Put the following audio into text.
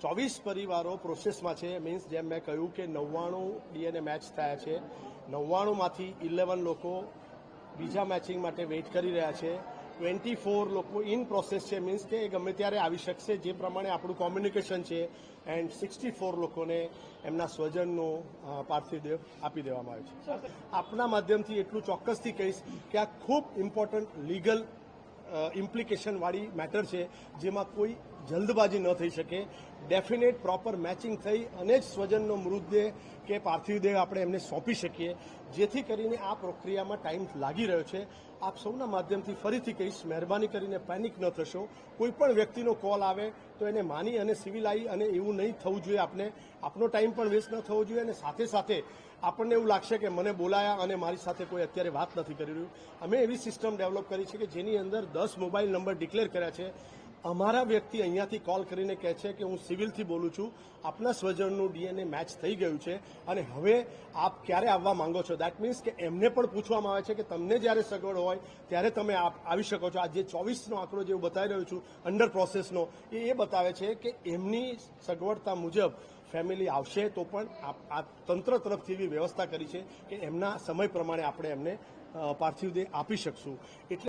ચોવીસ પરિવારો પ્રોસેસમાં છે. મીન્સ જેમ મેં કહ્યું કે નવ્વાણું ડીએનએ મેચ થયા છે. નવ્વાણુંમાંથી ઇલેવન લોકો બીજા મેચિંગ માટે વેઇટ કરી રહ્યા છે. ટ્વેન્ટી ફોર લોકો ઇન પ્રોસેસ છે. મીન્સ કે એ ગમે ત્યારે આવી શકશે. જે પ્રમાણે આપણું કોમ્યુનિકેશન છે. એન્ડ સિક્સટી ફોર લોકોને એમના સ્વજનનો પાર્થિવ આપી દેવામાં આવ્યો છે. આપના માધ્યમથી એટલું ચોક્કસથી કહીશ કે આ ખૂબ ઇમ્પોર્ટન્ટ લીગલ ઇમ્પ્લિકેશન વાળી મેટર છે જેમાં કોઈ જલ્દબાજી ન થઈ શકે. ડેફિનેટ પ્રોપર મેચિંગ થઈ અને જ સ્વજનનો મૃતદેહ કે પાર્થિવ દેહ આપણે એમને સોંપી શકીએ. જેથી કરીને આ પ્રક્રિયામાં ટાઈમ લાગી રહ્યો છે. આપ સૌના માધ્યમથી ફરીથી કહીશ, મહેરબાની કરીને પેનિક ન થશો. કોઈ પણ વ્યક્તિનો કોલ આવે તો એને માની અને સિવિલ આવી અને એવું નહીં થવું જોઈએ આપને. આપનો ટાઈમ પણ વેસ્ટ ન થવો જોઈએ અને સાથે સાથે આપણને એવું લાગશે કે મને બોલાયા અને મારી સાથે કોઈ અત્યારે વાત નથી કરી રહ્યું. અમે એવી સિસ્ટમ ડેવલપ કરી છે કે જેની અંદર દસ મોબાઈલ નંબર ડિક્લેર કર્યા છે. અમારા વ્યક્તિ અહીંયાથી કોલ કરીને કહે છે કે હું સિવિલથી બોલું છું. આપના સ્વજનનું ડીએનએ મેચ થઈ ગયું છે અને હવે આપ ક્યારે આવવા માંગો છો? દેટ મીન્સ કે એમને પણ પૂછવામાં આવે છે કે તમને જ્યારે સગવડ હોય, ત્યારે તમે આવી શકો છો. આ જે ચોવીસનો આંકડો જે હું બતાવી રહ્યો છું અંડર પ્રોસેસનો એ એ બતાવે છે કે એમની સગવડતા મુજબ ફેમિલી આવશે તો પણ આ તંત્ર તરફથી એવી વ્યવસ્થા કરી છે કે એમના સમય પ્રમાણે આપણે એમને પાર્થિવ દેહ આપી શકશું. એટલે